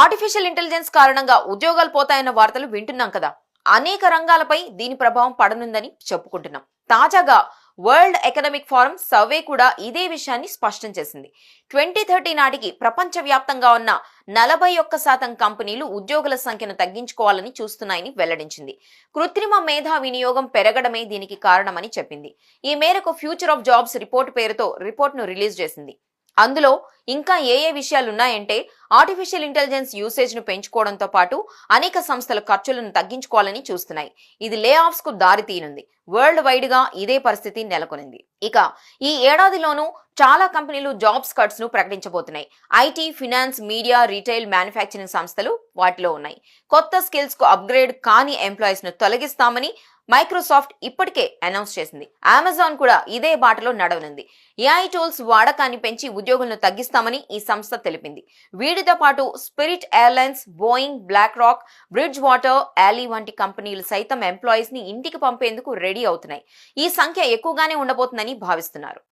Artificial intelligence కారణంగా ఉద్యోగాలు పోతాయన్న వార్తలు వింటున్నాం కదా. అనేక రంగాలపై దీని ప్రభావం పడనుందని చెప్పుకుంటున్నాం. తాజాగా వరల్డ్ ఎకనామిక్ ఫోరం సర్వే కూడా ఇదే విషయాన్ని స్పష్టం చేసింది. ట్వంటీ థర్టీ నాటికి ప్రపంచవ్యాప్తంగా ఉన్న నలభై ఒక్క శాతం కంపెనీలు ఉద్యోగుల సంఖ్యను తగ్గించుకోవాలని చూస్తున్నాయని వెల్లడించింది. కృత్రిమ మేధా వినియోగం పెరగడమే దీనికి కారణమని చెప్పింది. ఈ మేరకు ఫ్యూచర్ ఆఫ్ జాబ్స్ రిపోర్ట్ పేరుతో రిపోర్ట్ను రిలీజ్ చేసింది. అందులో ఇంకా ఏ ఏ విషయాలు ఉన్నాయంటే ఆర్టిఫిషియల్ ఇంటెలిజెన్స్ యూసేజ్ను పెంచుకోవడంతో పాటు అనేక సంస్థల ఖర్చులను తగ్గించుకోవాలని చూస్తున్నాయి. ఇది లే ఆఫ్స్కు దారి తీయనుంది వరల్డ్ వైడ్గా ఇదే పరిస్థితి నెలకొనింది. ఇక ఈ ఏడాదిలోనూ చాలా కంపెనీలు జాబ్స్ కట్స్ను ప్రకటించబోతున్నాయి. IT finance media retail manufacturing సంస్థలు వాటిలో ఉన్నాయి. కొత్త స్కిల్స్కు అప్గ్రేడ్ కాని ఎంప్లాయీస్ను తొలగిస్తామని మైక్రోసాఫ్ట్ ఇప్పటికే అనౌన్స్ చేసింది. అమెజాన్ కూడా ఇదే బాటలో నడవనుంది. ఏఐ టూల్స్ వాడకాన్ని పెంచి ఉద్యోగులను తగ్గిస్తామని ఈ సంస్థ తెలిపింది. వీటితో పాటు spirit airlines boeing black rock bridge water యాలీ వంటి కంపెనీలు సైతం ఎంప్లాయీస్ని ఇంటికి పంపేందుకు రెడీ అవుతున్నాయి. ఈ సంఖ్య ఎక్కువగానే ఉండబోతుందని భావిస్తున్నారు.